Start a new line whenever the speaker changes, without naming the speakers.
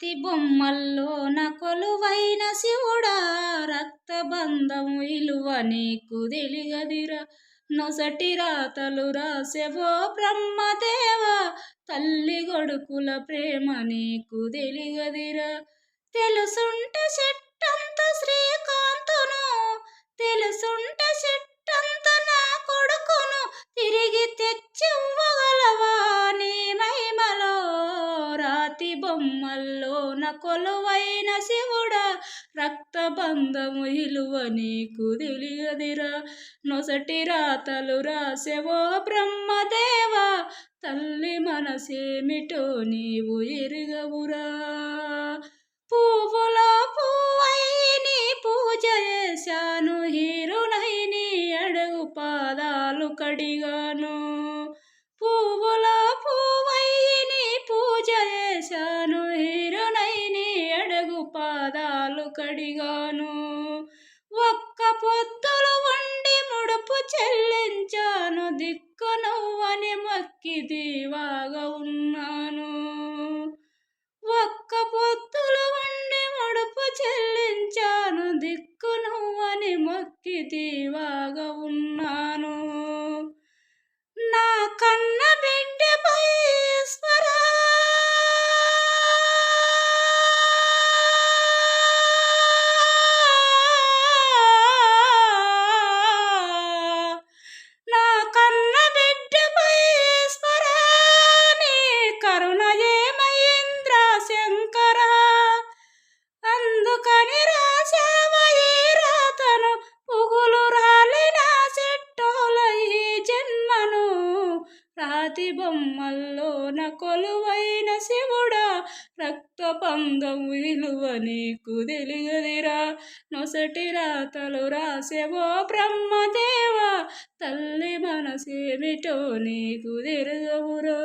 రాతి బొమ్మల్లోన కొలువైన శివుడా రక్తబంధం విలువ నీకు తెలియదిరా. నొసటి రాతలు రాసెవో బ్రహ్మదేవ తల్లి కొడుకుల ప్రేమ నీకు తెలియదిరా. తెలుసుంటే చెట్టంత శ్రీకాంతును తెలు రాతి బొమ్మల్లోన కొలువైన శివుడా రక్తబంధము ఇలువ నీకు తెలియదిరా. నొసటి రాతలు రాసెవో బ్రహ్మదేవా తల్లి మనసేమిటో నీవు ఎరుగవురా. పువ్వులో పువ్వయ్యి నీ పూజ చేశాను హీరునై నీ అడుగు పాదాలు కడిగాను. పువ్వులో పువ్వయ్యి పాదాలు కడిగాను ఒక్క పొత్తులు వండి ముడుపు చెల్లించాను. దిక్కు నువ్వని మక్కి దీవాగా ఉన్నాను. ఒక్క పొత్తులు వండి ముడుపు చెల్లించాను. దిక్కు నువ్వని మక్కి దీవాగా ఉన్నాను రాతి బొమ్మల్లోన కొలువైన శివుడా రక్తపందం విలువ నీకు తెలియదిరా. నొసటి రాతలు రాసేవో బ్రహ్మదేవ తల్లి మనసేమిటో నీకు తెరగవురా